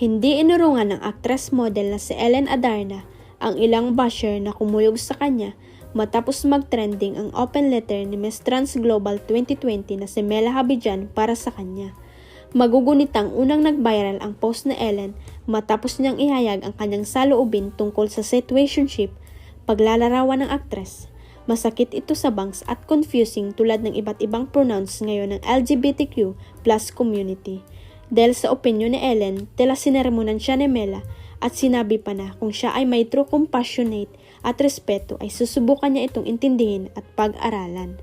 Hindi inurungan ng actress model na si Ellen Adarna ang ilang basher na kumuyog sa kanya matapos mag-trending ang open letter ni Miss Trans Global 2020 na si Mela Habidjan para sa kanya. Magugunitang unang nag-viral ang post na Ellen matapos niyang ihayag ang kanyang saloobin tungkol sa situationship, paglalarawan ng aktres. Masakit ito sa bangs at confusing tulad ng iba't ibang pronouns ngayon ng LGBTQ plus community. Dahil sa opinion ni Ellen, tila sineremonan siya ni Mela at sinabi pa na kung siya ay may true compassionate at respeto ay susubukan niya itong intindihin at pag-aralan.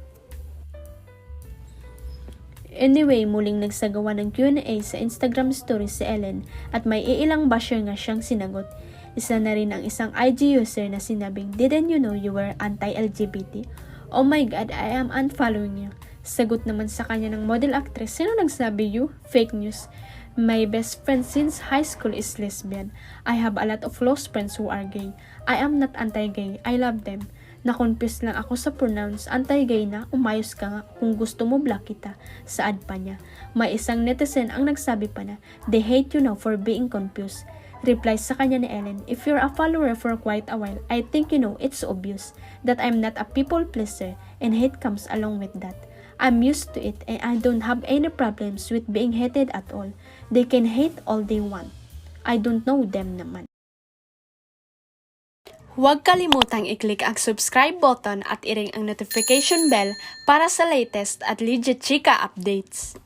Anyway, muling nagsagawa ng Q&A sa Instagram stories si Ellen at may iilang basher nga siyang sinagot. Isa na rin ang isang IG user na sinabing, Didn't you know you were anti-LGBT? Oh my God, I am unfollowing you. Sagot naman sa kanya ng model actress, sino nagsabi you? Fake news. My best friend since high school is lesbian. I have a lot of close friends who are gay. I am not anti-gay. I love them. Na-confuse lang ako sa pronouns. Anti-gay na, umayos ka nga. Kung gusto mo, block kita. Saad pa niya. May isang netizen ang nagsabi pa na, They hate you now for being confused. Reply sa kanya ni Ellen, If you're a follower for quite a while, I think you know it's obvious that I'm not a people pleaser and hate comes along with that. I'm used to it and I don't have any problems with being hated at all. They can hate all they want. I don't know them naman. Huwag kalimutang i-click ang subscribe button at i-ring ang notification bell para sa latest at legit chika updates.